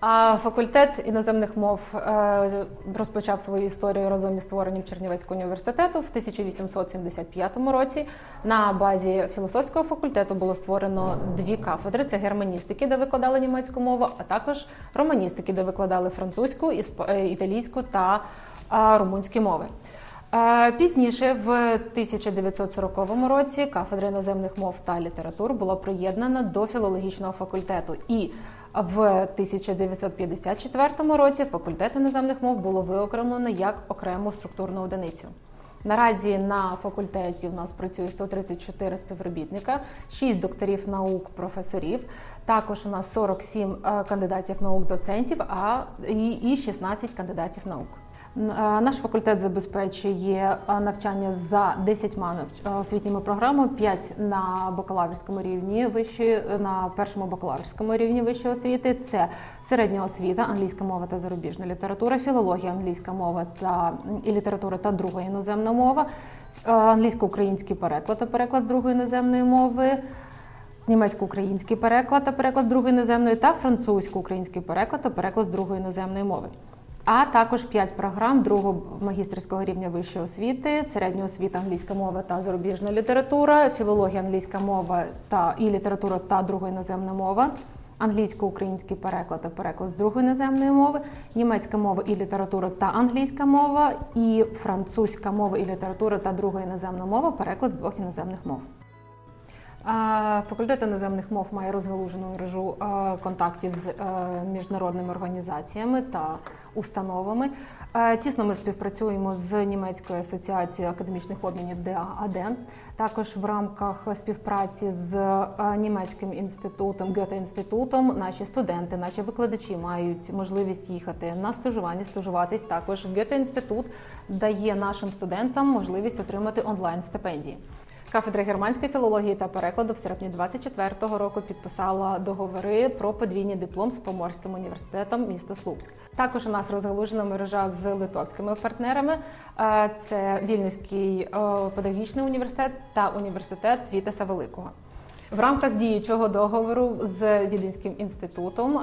А факультет іноземних мов е, розпочав свою історію разом із створенням Чернівецького університету в 1875 році. На базі філософського факультету було створено дві кафедри: це германістики, де викладали німецьку мову, а також романістики, де викладали французьку, ісп- е, італійську та е, румунські мови. Пізніше, в 1940 році, кафедра іноземних мов та літератур була приєднана до філологічного факультету. І в 1954 році факультет іноземних мов було виокремлено як окрему структурну одиницю. Наразі на факультеті у нас працює 134 співробітника, 6 докторів наук, професорів. Також у нас 47 е, кандидатів наук, доцентів, а і і 16 кандидатів наук. Наш факультет забезпечує навчання за 10 е, освітніми програмами, 5 на бакалаврському рівні вищої, на першому бакалаврському рівні вищої освіти. Це середня освіта, англійська мова та зарубіжна література, філологія, англійська мова та і література та друга іноземна мова, англійсько-український переклад та переклад з другої іноземної мови. Німецько-український переклад та переклад другої іноземної та французько-український переклад та переклад з другої іноземної мови. А також 5 програм другого магістерського рівня вищої освіти, середня освіта, англійська мова та зарубіжна література, філологія, англійська мова та і література та друга іноземна мова, англійсько-український переклад та переклад з другої іноземної мови, німецька мова і література та англійська мова, і французька мова і література та друга іноземна мова, переклад з двох іноземних мов. Факультет іноземних мов має розгалужену мережу контактів з е, міжнародними організаціями та установами. Е, Тісно ми співпрацюємо з німецькою асоціацією академічних обмінів ДААД. Також в рамках співпраці з е, німецьким інститутом Гете інститутом наші студенти, наші викладачі мають можливість їхати на стажування, стажуватись. Також Гете інститут дає нашим студентам можливість отримати онлайн стипендії. Кафедра германської філології та перекладу в серпні 24-го року підписала договори про подвійний диплом з Поморським університетом міста Слупськ. Також у нас розгалужена мережа з литовськими партнерами. Е, Це Вільнюський е, педагогічний університет та університет Вітеса Великого. В рамках діючого договору з Віденським інститутом е,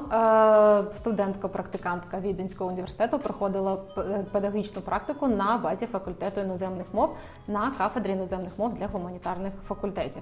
студентка-практикантка Віденського університету проходила п- педагогічну практику на базі факультету іноземних мов на кафедрі іноземних мов для гуманітарних факультетів.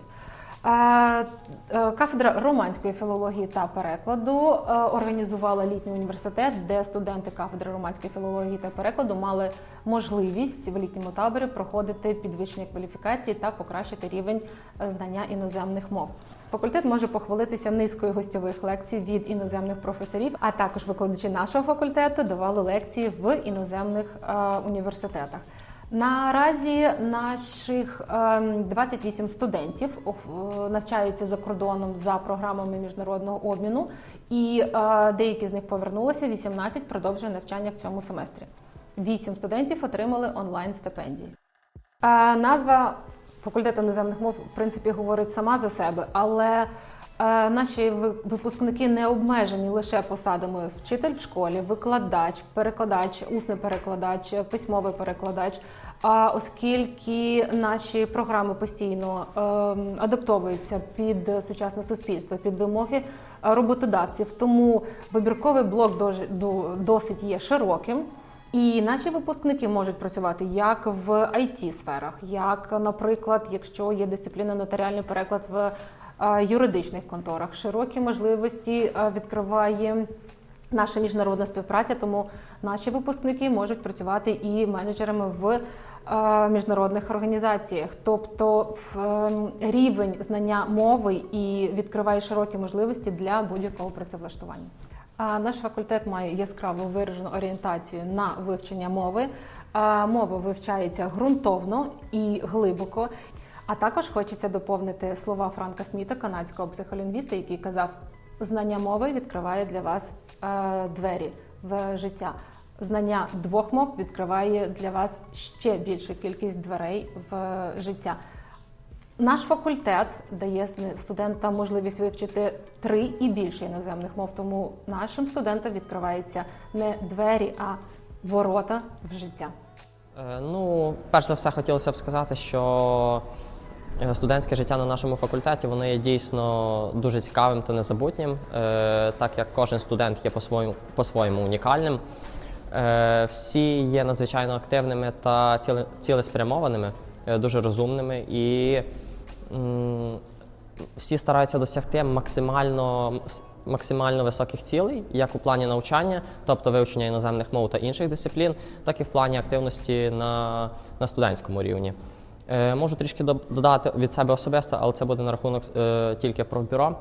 Е, Кафедра романської філології та перекладу е, організувала літній університет, де студенти кафедри романської філології та перекладу мали можливість в літньому таборі проходити підвищення кваліфікації та покращити рівень е, знання іноземних мов. Факультет може похвалитися низкою гостьових лекцій від іноземних професорів, а також викладачі нашого факультету давали лекції в іноземних університетах. Наразі наших ем, 28 студентів е, навчаються за кордоном за програмами міжнародного обміну, і е, деякі з них повернулися. 18 продовжує навчання в цьому семестрі. 8 студентів отримали онлайн стипендії. Е, Назва факультету іноземних мов в принципі говорить сама за себе, але е, наші випускники не обмежені лише посадами вчитель в школі, викладач, перекладач, усний перекладач, письмовий перекладач. А оскільки наші програми постійно ем, адаптовуються під сучасне суспільство, під вимоги роботодавців, тому вибірковий блок досить є широким. І наші випускники можуть працювати як в it сферах, як, наприклад, якщо є дисципліна нотаріальний переклад в е, юридичних конторах. Широкі можливості е, відкриває наша міжнародна співпраця, тому наші випускники можуть працювати і менеджерами в е, міжнародних організаціях. Тобто рівень знання мови і відкриває широкі можливості для будь-якого працевлаштування. Наш факультет має яскраво виражену орієнтацію на вивчення мови. Мова вивчається ґрунтовно і глибоко. А також хочеться доповнити слова Франка Сміта, канадського психолінгвіста, який казав: знання мови відкриває для вас е, двері в життя. Знання двох мов відкриває для вас ще більшу кількість дверей в життя. Наш факультет дає студентам можливість вивчити три і більше іноземних мов, тому нашим студентам відкриваються не двері, а ворота в життя. Е, Ну, перш за все, хотілося б сказати, що Е, Студентське життя на нашому факультеті воно є дійсно дуже цікавим та незабутнім, е, так як кожен студент є по-своєму, по-своєму унікальним. Всі є надзвичайно активними та ціле- цілеспрямованими, дуже розумними і всі стараються досягти максимально, максимально високих цілей, як у плані навчання, тобто вивчення іноземних мов та інших дисциплін, так і в плані активності на, на студентському рівні. Е, можу трішки до- додати від себе особисто, але це буде на рахунок е, тільки профбюро.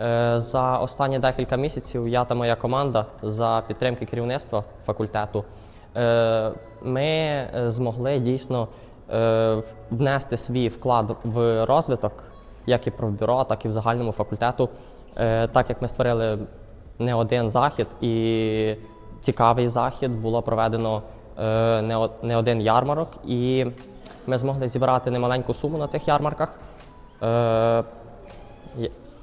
Е, за останні декілька місяців я та моя команда за підтримки керівництва факультету е, ми е, змогли дійсно внести свій вклад в розвиток як і профбюро, так і в загальному факультету, Е, так як ми створили не один захід і цікавий захід, було проведено е, не один ярмарок, і ми змогли зібрати немаленьку суму на цих ярмарках, е,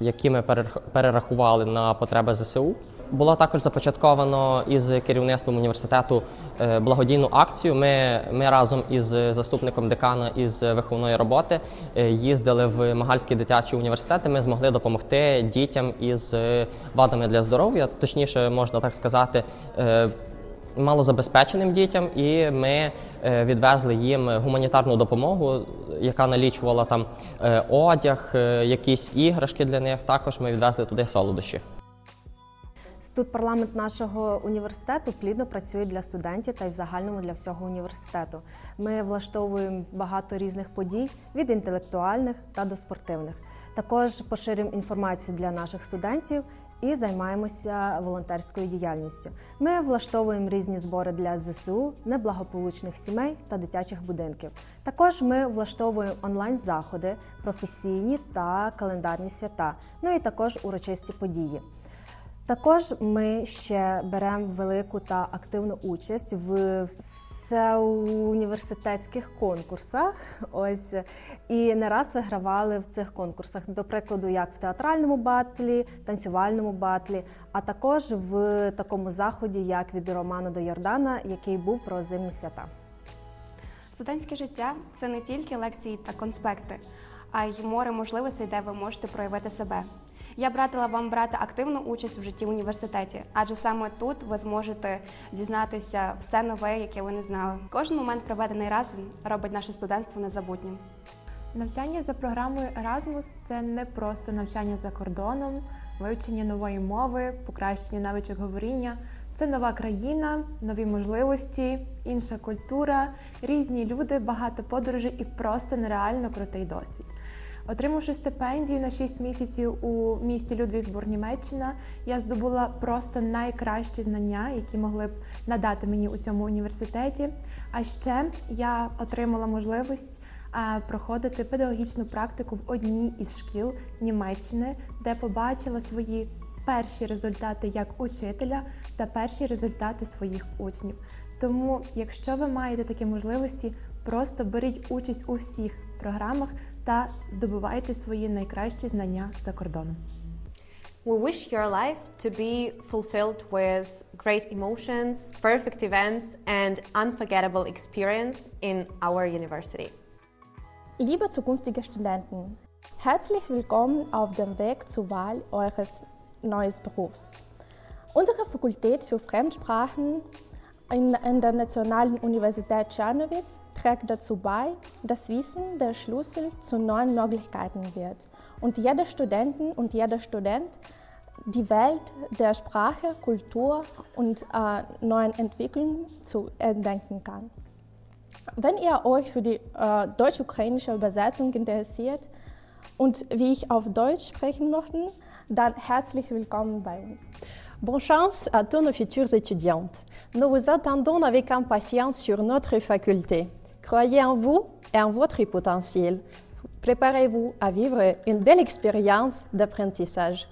які ми перерах- перерахували на потреби ЗСУ. Було також започатковано із керівництвом університету е, благодійну акцію. Ми, ми разом із заступником декана із виховної роботи е, їздили в Магальський дитячий університет. і Ми змогли допомогти дітям із е, вадами для здоров'я, точніше, можна так сказати. Малозабезпеченим дітям, і ми відвезли їм гуманітарну допомогу, яка налічувала там е, одяг, е, якісь іграшки для них. Також ми відвезли туди солодощі. Тут парламент нашого університету плідно працює для студентів та й в загальному для всього університету. Ми влаштовуємо багато різних подій від інтелектуальних та до спортивних. Також поширюємо інформацію для наших студентів і займаємося волонтерською діяльністю. Ми влаштовуємо різні збори для ЗСУ, неблагополучних сімей та дитячих будинків. Також ми влаштовуємо онлайн-заходи, професійні та календарні свята, ну і також урочисті події. Також ми ще беремо велику та активну участь в університетських конкурсах. Ось і не раз вигравали в цих конкурсах. До прикладу, як в театральному батлі, танцювальному батлі, а також в такому заході, як від Романа до Йордана, який був про зимні свята. Студентське життя це не тільки лекції та конспекти, а й море можливостей, де ви можете проявити себе. Я б радила вам брати активну участь в житті в університеті, адже саме тут ви зможете дізнатися все нове, яке ви не знали. Кожен момент, проведений разом, робить наше студентство незабутнім. Навчання за програмою Erasmus – це не просто навчання за кордоном, вивчення нової мови, покращення навичок говоріння. Це нова країна, нові можливості, інша культура, різні люди, багато подорожей і просто нереально крутий досвід. Отримавши стипендію на 6 місяців у місті Людвігсбург, Німеччина, я здобула просто найкращі знання, які могли б надати мені у цьому університеті. А ще я отримала можливість проходити педагогічну практику в одній із шкіл Німеччини, де побачила свої перші результати як учителя та перші результати своїх учнів. Тому, якщо ви маєте такі можливості, просто беріть участь у всіх програмах та здобувайте свої найкращі знання за кордоном. We wish your life to be fulfilled with great emotions, perfect events, and unforgettable experience in our university. Liebe zukünftige Studenten, herzlich willkommen auf dem Weg zur Wahl eures neuen Berufs. Unsere Fakultät für Fremdsprachen in, der Nationalen Universität Czernowitz trägt dazu bei, dass Wissen der Schlüssel zu neuen Möglichkeiten wird und jeder Studenten und jeder Student die Welt der Sprache, Kultur und äh, neuen Entwicklungen zu entdecken kann. Wenn ihr euch für die äh, deutsch-ukrainische Übersetzung interessiert und wie ich auf Deutsch sprechen möchte, dann herzlich willkommen bei uns. Bonne chance à tous nos futures étudiantes. Nous vous attendons avec impatience sur notre faculté. Croyez en vous et en votre potentiel. Préparez-vous à vivre une belle expérience d'apprentissage.